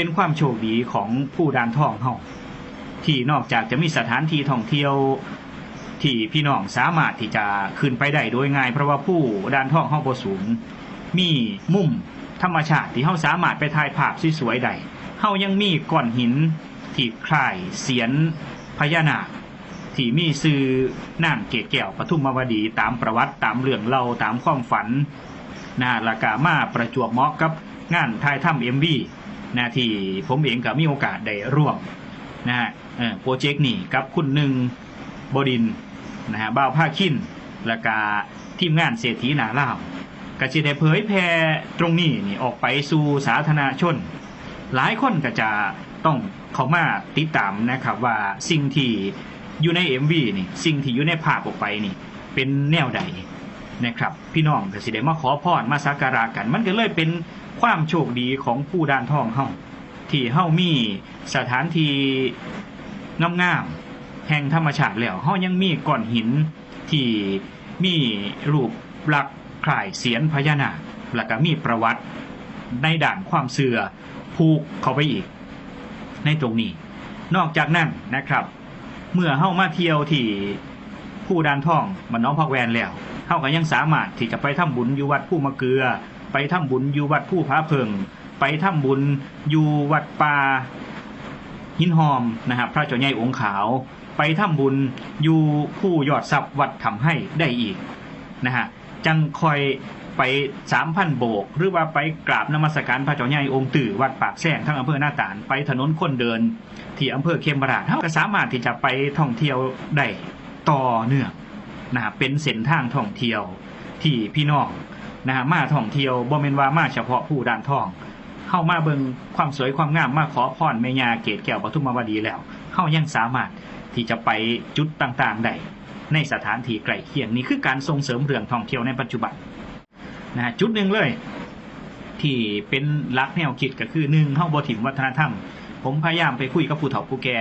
เป็นความโชคดีของผู้ดานท่องเฮาที่นอกจากจะมีสถานที่ท่องเที่ยวที่พี่น้องสามารถที่จะขึ้นไปได้โดยง่าย เพราะว่าผู้ดานท่องเฮาบ่สูงมีมุมธรรมชาติที่เฮาสามารถไปถ่ายภาพสวยๆได้เฮายังมีก้อนหินที่คล้ายเสียนพญานาคที่มีชื่อนางเกศแก้วปทุมมวดีตามประวัติตามเรื่องเล่าตามความฝันนะและกามาประจวบเหมาะกับงานถ่ายทำ MV นะที่ผมเองก็มีโอกาสได้ร่วมนะฮะโปรเจกต์นี้กับคุณหนึ่งบดินนะฮะบ่าวผ้าขินแล้วก็ทีมงานเศรษฐีหนาล่าวก็จะได้เผยแพร่ตรงนี้นี่ออกไปสู่สาธารณชน หลายคนก็จะต้องเข้ามาติดตามนะครับว่าสิ่งที่อยู่ใน MV นี่สิ่งที่อยู่ในภาพออกไปนี่เป็นแนวใด นะครับ พี่น้องก็สิได้มาขอพรมาสักการะกัน มันก็เลยเป็นความโชคดีของผู้ด้านทองเฮาที่เฮามีสถานที่งามๆแห่งธรรมชาติแล้วเฮายังมีก้อนหินที่มีรูปลักษณ์คล้ายเสียนพญานาคแล้วก็มีประวัติในด่านความเสื่อผูกเข้าไปอีก ในตรงนี้ นอกจากนั้นนะครับ เมื่อเฮามาเที่ยวที่ผู้ดานท่องมันน้องพักแวนแล้ว เฮาก็ยังสามารถที่จะไปทำบุญอยู่วัดผู้มะเกลือ ไปทำบุญอยู่วัดผู้พระเพิง ไปทำบุญอยู่วัดป่าหินหอมนะครับพระเจ้าใหญ่องค์ขาว ไปทำบุญอยู่ผู้ยอดทรัพย์วัดทำให้ได้อีกนะฮะจังคอยไปสามพันโบก หรือว่าไปกราบนมัสการพระเจ้าใหญ่องค์ตื่อวัดปากแซงทั้งอำเภอหน้าตาลไปถนนคนเดิน ที่อำเภอเขมราชเราก็สามารถที่จะไปท่องเที่ยวได้ต่อเนื่อง นะฮะเป็นเส้นทางท่องเที่ยวที่พี่น้องนะฮะมาท่องเที่ยวบ่แม่นว่ามาเฉพาะผู้ด้านท่องเข้ามาเบิงความสวยความงามมาขอพรแม่ยาเกตแก้วปทุมมวดีแล้วเข้ายังสามารถที่จะไปจุดต่างๆได้ในสถานที่ใกล้เคียงนี่คือการส่งเสริมเรื่องท่องเที่ยวในปัจจุบันนะฮะจุดหนึ่งเลย ที่เป็นหลักแนวคิดก็คือหนึ่งเข้าบถิมวัฒนธรรม ผมพยายามไปคุยกับผู้เฒ่าผู้แก่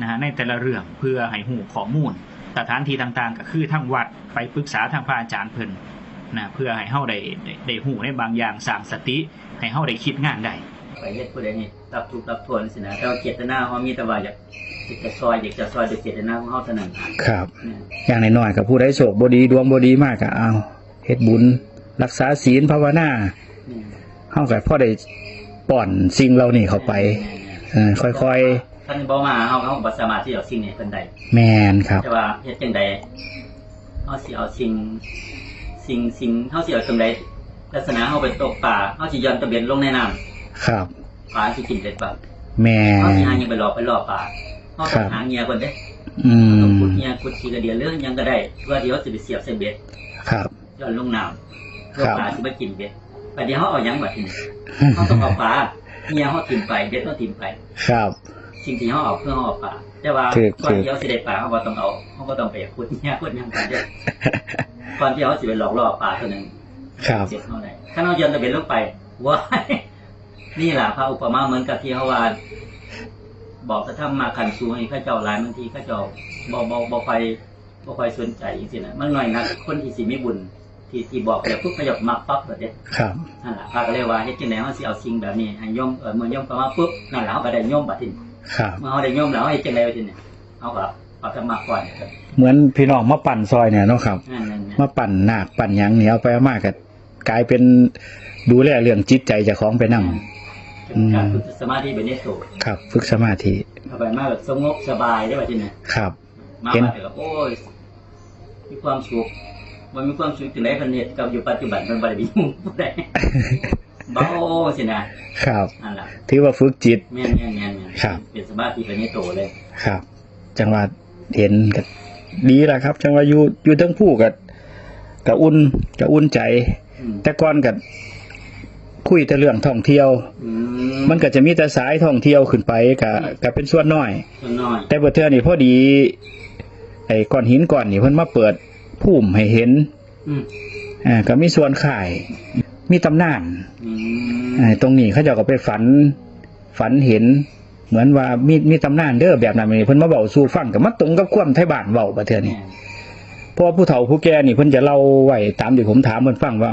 นะฮะในแต่ละเรื่องเพื่อให้หูข้อมูล สถานที่ต่างๆ ก็คือทางวัดไปปรึกษาทางพระอาจารย์เพิ่นนะเพื่อให้เฮาได้ได้ได้หูในบางอย่างสร้างสติ ให้เฮาได้คิดงานได้ไปเฮ็ดผู้ใดนี่รับทุกข์รับโทษสินะแต่ว่าเจตนาเฮามีแต่ว่าอยากอยากจะซอยอยากจะซอยด้วยเจตนาของเฮาเท่านั้นครับเนี่ยอย่างน้อยๆกับผู้ใดโศกบดีดวงบดีมากก็เอาเฮ็ดบุญ รักษาศีลภาวนาเนี่ยเฮาก็พอได้ป้อนสิ่งเหล่านี้เข้าไปเออค่อย ท่านบ่มาเฮาเฮาบ่สามารถที่จะเอาสิ่งนี้เพิ่นได้ๆแม่นครับ แต่ว่าเฮ็ดจังใดเฮาสิเอาสิ่งสิ่งสิ่งเฮาสิเอาจังใดลักษณะเฮาไปตกป่าเฮาสิย้อนตะเบียนลงในน้ำครับ ปลาสิกินเด็ดป่ะแม่เฮาสิน หาหยังไปรอไปรอปลาเฮาครัต้องบ หาเหงียก่อนเด้อืมต้องขุดเหงียขุดขี้กระเดียเรื่องหยังก็ได้เพื่อที่เฮาสิไปเสียบใส่เบ็ดครับ ย้อนลงน้ำเพื่อครับ ปลาสิมากินเบ็ดบัดนี้เฮาเอาหยังบัดนี้เขาต้องเอาปลาเมียเขาถิ่มไปเด็ดต้องถิ่มไป ครับ สิ่งที่เขาเอาเพื่อเขาเอาปลาแต่ว่าถูกก่อนถูกที่เขาสิได้ปลาเขาก็ต้องเอาเขาก็ต้องไปขุดเมียขุดหยังกันเด้อก่อนที่เขาสิไปหลอกล่อปลาตัวหนึงครับเจ็บเท่าไหร่ถ้าเราโยนตะเบ็ดลงไปว้ายนี่แหละพระอุปมาเหมือนกับที่เขาว่าบอกกระทั่งมาขันสูงให้ข้าเจ้าหลายบางทีข้าเจ้าบ่บ่บ่ค่อยบ่ค่อยสนใจจริงๆนะมันหน่อยนักคนที่สิมีบุญที่ที่บอกแล้วปุ๊บขยับมักปั๊บแบบเนี้ยครับนั่นแหละพระก็เลยว่าเฮ็ดจังได๋เฮาสิเอาสิ่งแบบนี้ให้โยมเออเมื่อโยมเข้ามาปุ๊บนั่นแหละเฮาก็ได้โยมบัดนี้ ครับเมื่อเฮาได้โยมแล้วเฮาเฮ็ดจังได๋บัดนี้เฮาก็เอาธรรมะก่อนครับเหมือนพี่น้องมาปั่นซอยเนี่ยเนาะครับ นั่นนั่นมาปั่นนาคปั่นหยังเหนียวไปเอามากก็กลายเป็นดูแลเรื่องจิตใจเจ้าของไปนำอืม การฝึกสมาธิเป็นนิโสครับ ฝึกสมาธิเอาไปมาแบบสงบสบายได้บัดนี้ครับ มาเห็นมาแต่ก็โอ้ยมีความสุขมันมีความสุขจังได๋เพิ่นเฮ็ดกับอยู่ปัจจุบันมันบ่ได้มีผู้ใด เบาสินะครับนั่นล่ะถือว่าฝึกจิต แม่นแม่นแม่นแม่นครับ เป็นสมาธิเป็นนิโสเลยครับ จังหวัดเห็นก็ดีแหละครับ จังหวัดอยู่อยู่ทั้งผู้กับกับอุ่นกับอุ่นใจ อืมแต่ก่อนกับคุยแต่เรื่องท่องเที่ยว อืมมันก็จะมีแต่สายท่องเที่ยวขึ้นไปกับกับเป็นส่วนน้อย ส่วนน้อยแต่เบอเทือนี่พอดีไอ้ก้อนหินก้อนนี่เพิ่นมาเปิดภูมิให้เห็นอืมอ่าก็มีส่วนขาย มีตำนานอืมอ่าตรงนี้เขาเจ้าก็ไปฝัน ฝันเห็น เหมือนว่ามีมีตำนานเด้อแบบนั้นนี่เพิ่นมาเว้าสู่ฟังก็มาตรงกับความไทยบ้านเว้าประเทือนี่เพราะว่าผู้เฒ่าผู้แก่นี่เพิ่นจะเล่าไว้ตามที่ผมถามเพิ่นฟังว่า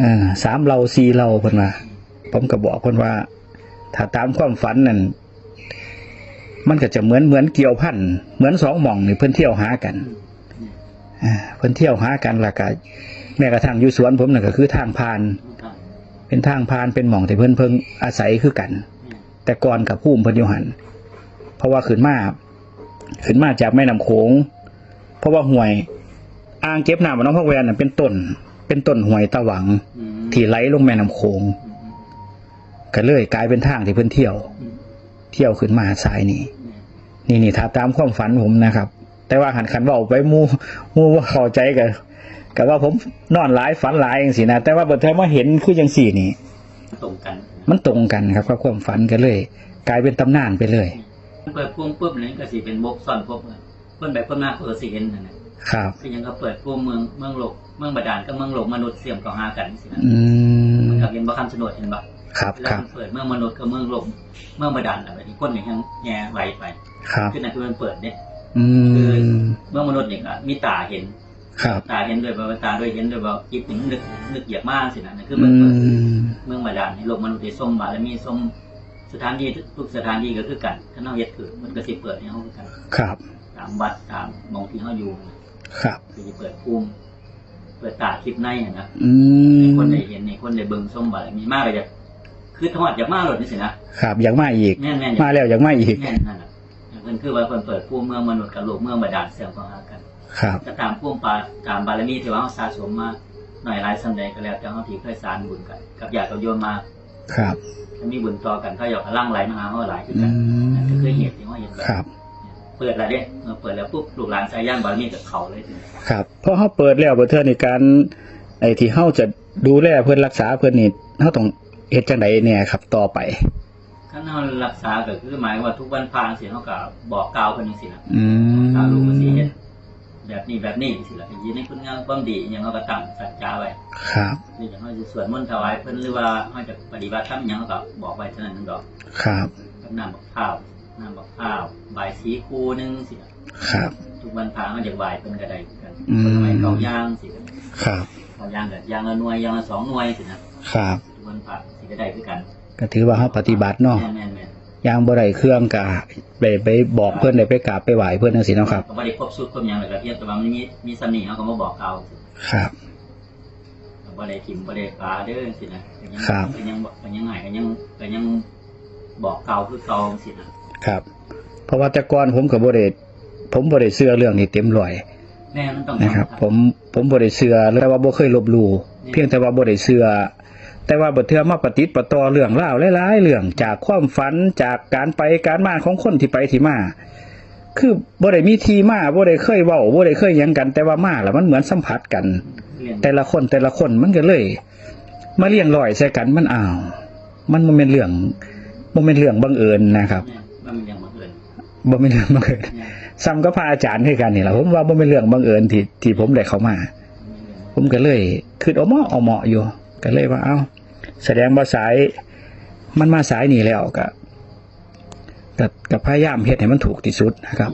อ่าสามเราสี่เราเพิ่นว่าผมก็บอกเพิ่นว่า ถ้าตามความฝันนั่นมันก็จะเหมือนเหมือนเกี่ยวพันเหมือนสองหม่องนี่เพิ่นเที่ยวหากันอ่า เพิ่นเที่ยวหากันและก็แม้กระทั่งอยู่สวนผมน่ะก็คือทางผ่านครับเป็นทางผ่านเป็นหม่องที่เพิ่นเพิ่งอาศัยคือกัน แต่ก่อนกับภูมิเพิ่นอยู่หันเพราะว่าขึ้นมาขึ้นมาจากแม่น้ำโขง เพราะว่าห่วยอ่างเก็บน้ำของน้องพ่อแวนน่ะเป็นต้น เป็นต้นห่วยตะหวังอืมที่ไหลลงแม่น้ำโขงอืมก็เลยกลายเป็นทางที่เพิ่นเที่ยวอืมเที่ยวขึ้นมาสายนี้อืมนี่นี่ถ้าตามความฝันผมนะครับ แต่ว่าหันขันเบาไปหมูหมูว่าเข้าใจกันกับว่าผมนอนหลายฝันหลายอย่างสินะแต่ว่าเบิดเทอมาเห็นคืออย่างสี่นี่ตรงกัน มันตรงกันครับกับความฝันกันเลย กลายเป็นตำนานไปเลยเปิดพุ่มปุ๊บนี่ก็สิเป็นบกซ่อนพบเลยเพิ่นแบบเพิ่นมาเปิดสิเห็นนั่นน่ะครับคือยังก็เปิดพุ่มเมืองเมืองโลกเมืองบาดาลกับเมืองโลกมนุษย์เสี่ยมเข้าหากันสินะอืมมันก็เห็นบ่คำสนดเห็นบ่ครับแล้ควรับมันเปิดเมืองมนุษย์กับเมืองโลกเมืองบาดาลอะไรที่คนอย่างแง่ไหวไป ครับคือนั่นคือมันเปิดเนี่ย อืมเมืองมนุษย์เนี่ยก็มีตาเห็นครับตาเห็นด้วยบ่ว่าตาด้วยเห็นด้วยบ่จิตถึงนึกนึกเหยียบมากสินะนั่นคืออืมันเปิดมเมืองบาดาลในโลกมนุษย์ที่ส้มบารมีส้มสถานที่ทุกสถานที่ก็คือกันถ้าเฮาเฮ็ดคือมันก็สิเปิดให้เฮาคือกันครับตามวัดตามหมองที่เฮาอยู่นะครับคือสิเปิดภูมิเปิดตาคลิปในอะนะอืให้มคนได้เห็นให้คนได้เบิ่งส้มบารมีมากเลยจ้ะคือทอดจากมาหลดนี่สินะครับอยากมาอีกแม่นๆมาแล้วอยากมาอีกแม่นนั่นน่ะ เพิ่นคือว่าเพิ่นเปิดภูมิเมืองมนุษย์กับโลกเมืองบาดาลเสื่อมข้าหากันครับก็ตามภูมิปาตามบารมีที่ว่าเฮาสะสมมาหน่อยหลายสำใดก็แล้วแต่เฮาที่เคยสางบุญกัน กับญาติกับโยมมา ครับถ้ามีบุญต่อกันเขาอยากพลังไหลมาหาเฮาหลายคือกันนั่นก็คือเหตุที่เฮาเห็นครับเปิดแล้วเด้เมื่อเปิดแล้วปุ๊บลูกหลานสายย่านบารมีกับเขาเลยครับเพราะเขาเปิดแล้วเบิดเทอในการไอ้ที่เขาจะดูแลเพื่อนรักษาเพื่อนนี่เขาต้องเฮ็ดจังไดเนี่ยครับ ต่อไป คันเฮารักษาก็คือหมายว่าทุกวันพานสิเฮาก็บอกกล่าวเพิ่นจังซี่นะอืมกล่าวลูกว่าสิเฮ็ดแบบนี้แบบนี้สิล่ะยินในคุณงามความดีอหยังเฮาก็ตั้งสัจจาไว้ ครับนี่จะเฮาจะสวดมนต์ถวายเพิ่นหรือว่าเฮาจะปฏิบัติธรรมหยังเฮาก็บอกไว้เท่านั้นดอก ครับกับน้ำบักข้าวน้ำบักข้าวใบายสีคูหนึงสิล่ะครับ ทุกวันพาเฮาจะไหว้เพิ่นก็ได้คือกันอืมเพิ่นไหว้เก้าย่างสิครับเก้าย่างก็ย่างละหน่วยย่างละสองหน่วยสินะครับ ทุกวันพาสิก็ได้คือกัน ก็ถือว่าเขาปฏิบัติเนาะแม่นแม่นแม่นยางบ่ได้เครื่องกะไปไปบอกเพื่อนได้ไปกราบไปไหว้เพื่อนจังซี่เนาะครับ ก็บ่ได้ครบสุดครบหยังเลยก็เพียงแต่ว่ามันมีมีสำนีเฮาก็มาบอกกล่าวสิครับก็บ่ได้ทิมบ่ได้ปลาเด้อสินะก็ยังครับ ก็ยังก็ยังไงก็ยังก็ยังบอกเก่าคือเก่าสินะครับ เพราะว่าแต่ก่อนผมก็บ่ได้ผมบ่ได้เชื่อเรื่องนี้เต็มร้อย แม่มันต้องนะครับ ผมผมบ่ได้เชื่อแต่ว่าบ่เคยลบหลู่เพียงแต่ว่าบ่ได้เชื่อ แต่ว่าบ่เทื่อมาปฏิติดประต่อเรื่องราวหลายๆเรื่องจากความฝันจากการไปการมาของคนที่ไปที่มา คือบ่ได้มีที่มาบ่ได้เคยเว้าบ่ได้เคยหยังกัน แต่ว่ามาแล้วมันเหมือนสัมผัสกันเรียนแต่ละคนแต่ละคนมันก็เลย มาเลี้ยงลอยใส่กันมันอ้าว มันบ่แม่นเรื่องบ่แม่นเรื่องบังเอิญนะครับแม่มันเป็นอย่างบังเอิญบ่แม่นเรื่องบังเอิญแม่ซ้ำกับพระอาจารย์คือกันนี่แหละผมว่าบ่แม่นเรื่องบังเอิญที่ที่ผมได้เข้ามา ผมก็เลยคือเอาเหมาะเอาเหมาะอยู่ ก็เลยว่าเอ้าแสดงว่าสายมันมาสายนี่แล้วก็ก็ก็พยายามเฮ็ดให้มันถูกที่สุดนะครับ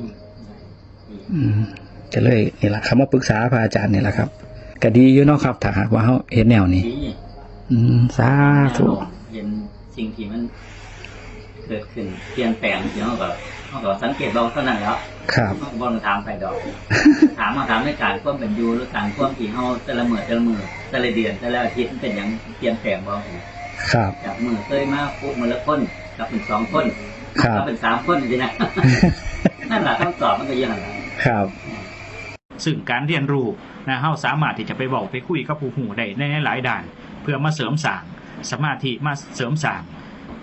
อืมก็เลยนี่แหละคำว่าปรึกษาพระอาจารย์นี่แหละครับก็ดีอยู่เนาะครับถ้าหากว่าเฮาเฮ็ดแนวนี้ดีอืมสาธุเห็นสิ่งที่มัน เกิดขึ้นเปลี่ยนแปลงเดี๋ยวเขาก็เขาก็สังเกตเราเท่านั้นแล้วครับเขาก็บ่ต้องถามใครดอก ถามมาถามในการความเป็นอยู่หรือการความที่เขาแต่ละมื้อแต่ละมื้อแต่ละเดือนแต่ละอาทิตย์มันเป็นอย่างเปลี่ยนแปลงบ่ครับจากมื้อเคยมาปุ๊บมื้อละคนกลับเป็นสองคนครับกลับเป็นสามคนจริงๆนะนั่นแหละคำตอบมันก็อยังนั้นครับซึ่งการเรียนรู้นะเฮาสามารถที่จะไปบอกไปคุยกับผู้หูได้ในหลายด้าน เพื่อมาเสริมสร้างสมาธิมาเสริมสร้าง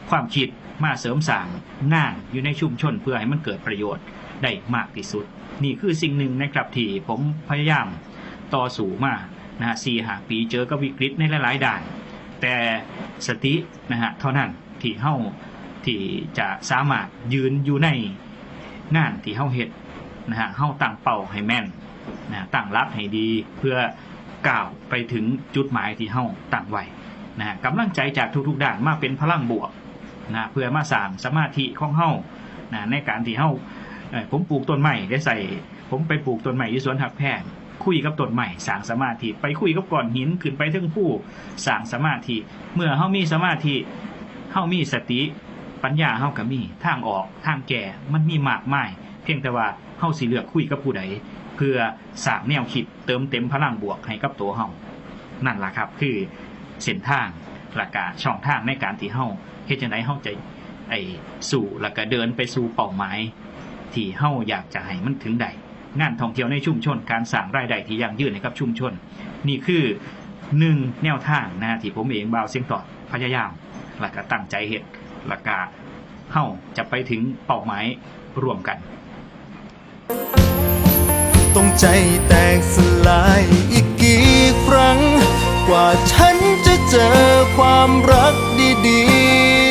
ความคิดมาเสริมสร้างงานอยู่ในชุมชนเพื่อให้มันเกิดประโยชน์ได้มากที่สุด นี่คือสิ่งหนึ่งนะครับที่ผมพยายามต่อสู้มานะฮะสี่หาปีเจอกับวิกฤตในหลายๆด้าน แต่สตินะฮะเท่านั้นที่เฮาที่จะสามารถยืนอยู่ในงานที่เฮาเฮ็ดนะฮะเฮาตั้งเป้าให้แม่นนะตั้งรับให้ดีเพื่อก้าวไปถึงจุดหมายที่เฮาตั้งไว้นะฮะกำลังใจจากทุกๆด้านมาเป็นพลังบวก นะเพื่อมาสร้างสมาธิของเฮานะในการที่เฮาผมปลูกต้นไม้ได้ใส่ ผมไปปลูกต้นไม้ที่สวนหักแพงคุยกับต้นไม้สร้างสมาธิไปคุยกับก้อนหินขึ้นไปถึงผู้สร้างสมาธิเมื่อเฮามีสมาธิเฮามีสติปัญญาเฮาก็มีทางออกทางแก่มันมีมากมายเพียงแต่ว่าเฮาสิเลือกคุยกับผู้ใดเพื่อสร้างแนวคิดเติมเต็มพลังบวกให้กับตัวเฮานั่นล่ะครับ คือเส้นทาง หลักการช่องทางในการที่เฮาเฮ็ดจังไดเฮาจะไอ้สู่แล้วก็เดินไปสู่เป้าหมายที่เฮาอยากจะให้มันถึงใดงานท่องเที่ยวในชุมชน การสร้างรายได้ที่ยั่งยืนให้กับชุมชน นี่คือหนึ่งแนวทางนะฮะที่ผมเองบ่าวเสียงตอดพยายามแล้วก็ตั้งใจเฮ็ดแล้วก็เฮาจะไปถึงเป้าหมายร่วมกันต้องใจแตกสลายอีกกี่ครั้ง กว่าฉันจ เจอความรักดีๆ